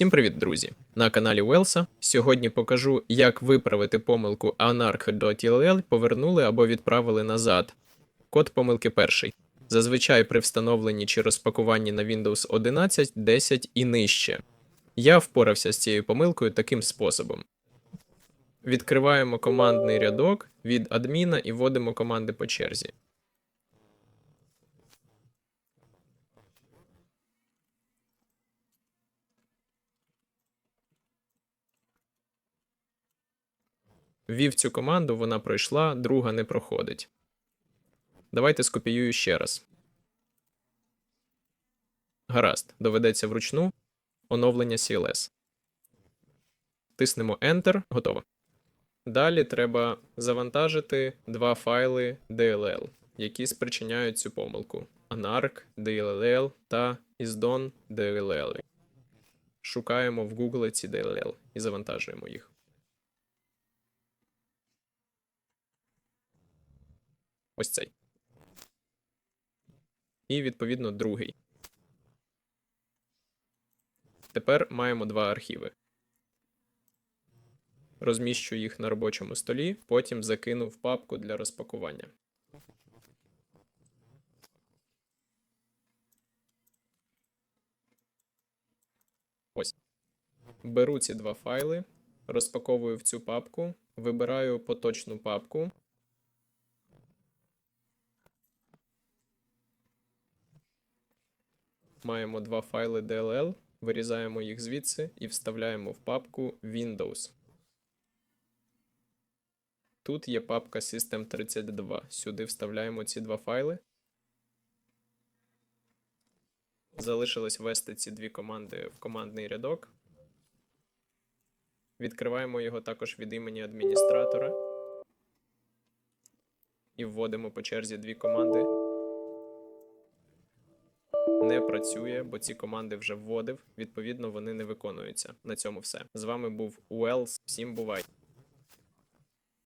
Всім привіт, друзі! На каналі Велса. Сьогодні покажу, як виправити помилку anarch.tll повернули або відправили назад. Код помилки перший. Зазвичай при встановленні чи розпакуванні на Windows 11, 10 і нижче. Я впорався з цією помилкою таким способом. Відкриваємо командний рядок від адміна і вводимо команди по черзі. Ввів цю команду, вона пройшла, друга не проходить. Давайте скопіюю ще раз. Гаразд, доведеться вручну оновлення CLS. Тиснемо Enter, готово. Далі треба завантажити два файли DLL, які спричиняють цю помилку: anarch DLL та isdon DLL. Шукаємо в Google ці DLL і завантажуємо їх. Ось цей. І, відповідно, другий. Тепер маємо два архіви. Розміщу їх на робочому столі, потім закину в папку для розпакування. Ось. Беру ці два файли, розпаковую в цю папку, вибираю поточну папку. Маємо два файли DLL, вирізаємо їх звідси і вставляємо в папку Windows. Тут є папка System32. Сюди вставляємо ці два файли. Залишилось ввести ці дві команди в командний рядок. Відкриваємо його також від імені адміністратора. І вводимо по черзі дві команди не працює, бо ці команди вже вводив. Відповідно, вони не виконуються. На цьому все. З вами був Уелс. Всім бувай!